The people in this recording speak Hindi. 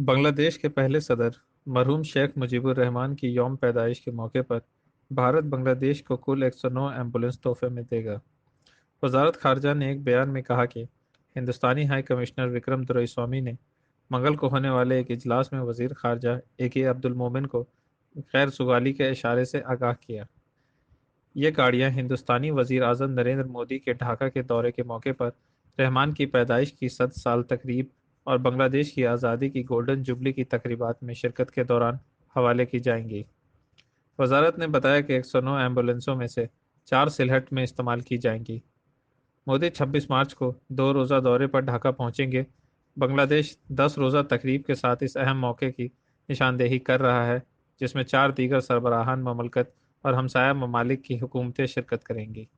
बांग्लादेश के पहले सदर, मरहूम शेख मुजीबुर रहमान की यौम पैदाइश के मौके पर भारत बांग्लादेश को कुल 109 एंबुलेंस तोहफे में देगा। वजारत खारजा ने एक बयान में कहा कि हिंदुस्तानी हाई कमिश्नर विक्रम दुरईस्वामी ने मंगल को होने वाले एक इजलास में वज़ीर खारजा ए के अब्दुल मोमिन को खैर सुगाली के इशारे से आगाह किया। ये गाड़ियाँ हिंदुस्तानी वज़ीर अजम नरेंद्र मोदी के ढाका के दौरे के मौके पर रहमान की पैदाइश की सद साल तकरीब और बांग्लादेश की आज़ादी की गोल्डन जुबली की तकरीबा में शिरकत के दौरान हवाले की जाएँगी। वजारत ने बताया कि एक सौ नौ एम्बुलेंसों में से चार सिलहट में इस्तेमाल की जाएँगी। मोदी 26 मार्च को दो रोज़ा दौरे पर ढाका पहुँचेंगे। बांग्लादेश दस रोज़ा तकरीब के साथ इस अहम मौके की निशानदेही कर रहा है, जिसमें चार दीगर सरबराहान ममलकत और हमसाया ममालिक की हुकूमतें शिरकत करेंगी।